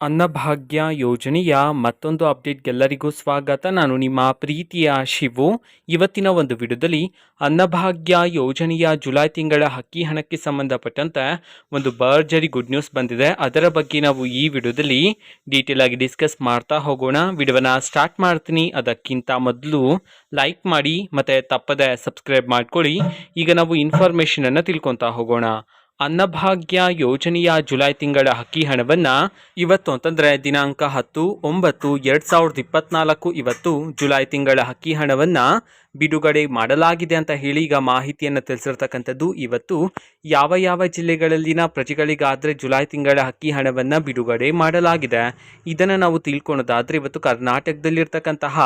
ಅನ್ನಭಾಗ್ಯ ಯೋಜನೆಯ ಮತ್ತೊಂದು ಅಪ್ಡೇಟ್ಗೆಲ್ಲರಿಗೂ ಸ್ವಾಗತ. ನಾನು ನಿಮ್ಮ ಪ್ರೀತಿಯ ಶಿವು. ಇವತ್ತಿನ ಒಂದು ವಿಡಿಯೋದಲ್ಲಿ ಅನ್ನಭಾಗ್ಯ ಯೋಜನೆಯ ಜುಲೈ ತಿಂಗಳ ಹಕ್ಕಿ ಹಣಕ್ಕೆ ಸಂಬಂಧಪಟ್ಟಂತೆ ಒಂದು ಬರ್ಜರಿ ಗುಡ್ ನ್ಯೂಸ್ ಬಂದಿದೆ. ಅದರ ಬಗ್ಗೆ ನಾವು ಈ ವಿಡಿಯೋದಲ್ಲಿ ಡೀಟೇಲ್ ಆಗಿ ಡಿಸ್ಕಸ್ ಮಾಡ್ತಾ ಹೋಗೋಣ. ವಿಡಿಯೋನ ಸ್ಟಾರ್ಟ್ ಮಾಡ್ತೀನಿ. ಅದಕ್ಕಿಂತ ಮೊದಲು ಲೈಕ್ ಮಾಡಿ ಮತ್ತು ತಪ್ಪದೆ ಸಬ್ಸ್ಕ್ರೈಬ್ ಮಾಡ್ಕೊಳ್ಳಿ. ಈಗ ನಾವು ಇನ್ಫಾರ್ಮೇಷನನ್ನು ತಿಳ್ಕೊತಾ ಹೋಗೋಣ. ಅನ್ನಭಾಗ್ಯ ಯೋಜನೆಯ ಜುಲೈ ತಿಂಗಳ ಅಕ್ಕಿ ಹಣವನ್ನು ಇವತ್ತು ಅಂತಂದರೆ ದಿನಾಂಕ ಹತ್ತು, ಒಂಬತ್ತು, ಎರಡು ಸಾವಿರದ ಇಪ್ಪತ್ನಾಲ್ಕು ಇವತ್ತು ಜುಲೈ ತಿಂಗಳ ಅಕ್ಕಿ ಹಣವನ್ನು ಬಿಡುಗಡೆ ಮಾಡಲಾಗಿದೆ ಅಂತ ಹೇಳಿ ಈಗ ಮಾಹಿತಿಯನ್ನು ತಿಳಿಸಿರ್ತಕ್ಕಂಥದ್ದು ಇವತ್ತು ಯಾವ ಯಾವ ಜಿಲ್ಲೆಗಳಲ್ಲಿನ ಪ್ರಜೆಗಳಿಗಾದರೆ ಜುಲೈ ತಿಂಗಳ ಅಕ್ಕಿ ಹಣವನ್ನು ಬಿಡುಗಡೆ ಮಾಡಲಾಗಿದೆ. ಇದನ್ನು ನಾವು ತಿಳ್ಕೊಳೋದಾದರೆ ಇವತ್ತು ಕರ್ನಾಟಕದಲ್ಲಿರ್ತಕ್ಕಂತಹ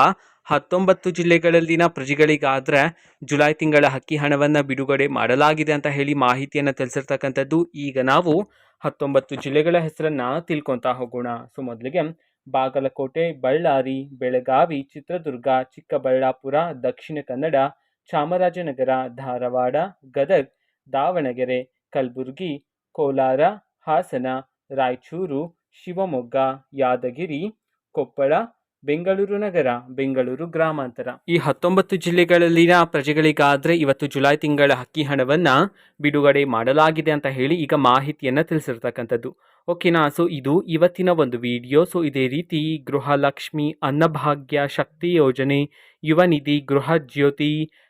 ಹತ್ತೊಂಬತ್ತು ಜಿಲ್ಲೆಗಳಲ್ಲಿನ ಪ್ರಜೆಗಳಿಗಾದರೆ ಜುಲೈ ತಿಂಗಳ ಹಕ್ಕಿ ಹಣವನ್ನು ಬಿಡುಗಡೆ ಮಾಡಲಾಗಿದೆ ಅಂತ ಹೇಳಿ ಮಾಹಿತಿಯನ್ನು ತಿಳಿಸಿರ್ತಕ್ಕಂಥದ್ದು. ಈಗ ನಾವು ಹತ್ತೊಂಬತ್ತು ಜಿಲ್ಲೆಗಳ ಹೆಸರನ್ನು ತಿಳ್ಕೊತಾ ಹೋಗೋಣ. ಸೊ, ಮೊದಲಿಗೆ ಬಾಗಲಕೋಟೆ, ಬಳ್ಳಾರಿ, ಬೆಳಗಾವಿ, ಚಿತ್ರದುರ್ಗ, ಚಿಕ್ಕಬಳ್ಳಾಪುರ, ದಕ್ಷಿಣ ಕನ್ನಡ, ಚಾಮರಾಜನಗರ, ಧಾರವಾಡ, ಗದಗ್, ದಾವಣಗೆರೆ, ಕಲಬುರಗಿ, ಕೋಲಾರ, ಹಾಸನ, ರಾಯಚೂರು, ಶಿವಮೊಗ್ಗ, ಯಾದಗಿರಿ, ಕೊಪ್ಪಳ ಬೆಂಗಳೂರು ನಗರ, ಬೆಂಗಳೂರು ಗ್ರಾಮಾಂತರ. ಈ ಹತ್ತೊಂಬತ್ತು ಜಿಲ್ಲೆಗಳಲ್ಲಿನ ಪ್ರಜೆಗಳಿಗಾದ್ರೆ ಇವತ್ತು ಜುಲೈ ತಿಂಗಳ ಅಕ್ಕಿ ಹಣವನ್ನ ಬಿಡುಗಡೆ ಮಾಡಲಾಗಿದೆ ಅಂತ ಹೇಳಿ ಈಗ ಮಾಹಿತಿಯನ್ನು ತಿಳಿಸಿರ್ತಕ್ಕಂಥದ್ದು. ಓಕೆನಾ ಸೊ ಇದು ಇವತ್ತಿನ ಒಂದು ವಿಡಿಯೋ ಸೊ ಇದೇ ರೀತಿ ಗೃಹಲಕ್ಷ್ಮಿ ಅನ್ನಭಾಗ್ಯ ಶಕ್ತಿ ಯೋಜನೆ, ಯುವ ನಿಧಿ ಗೃಹ ಜ್ಯೋತಿ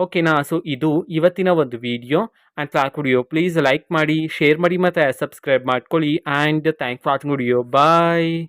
ಓಕೆನಾ ಸೊ ಇದು ಇವತ್ತಿನ ಒಂದು video and vlog video please like ಮಾಡಿ ಶೇರ್ ಮಾಡಿ ಮತ್ತು ಸಬ್ಸ್ಕ್ರೈಬ್ ಮಾಡ್ಕೊಳ್ಳಿ and thank for video bye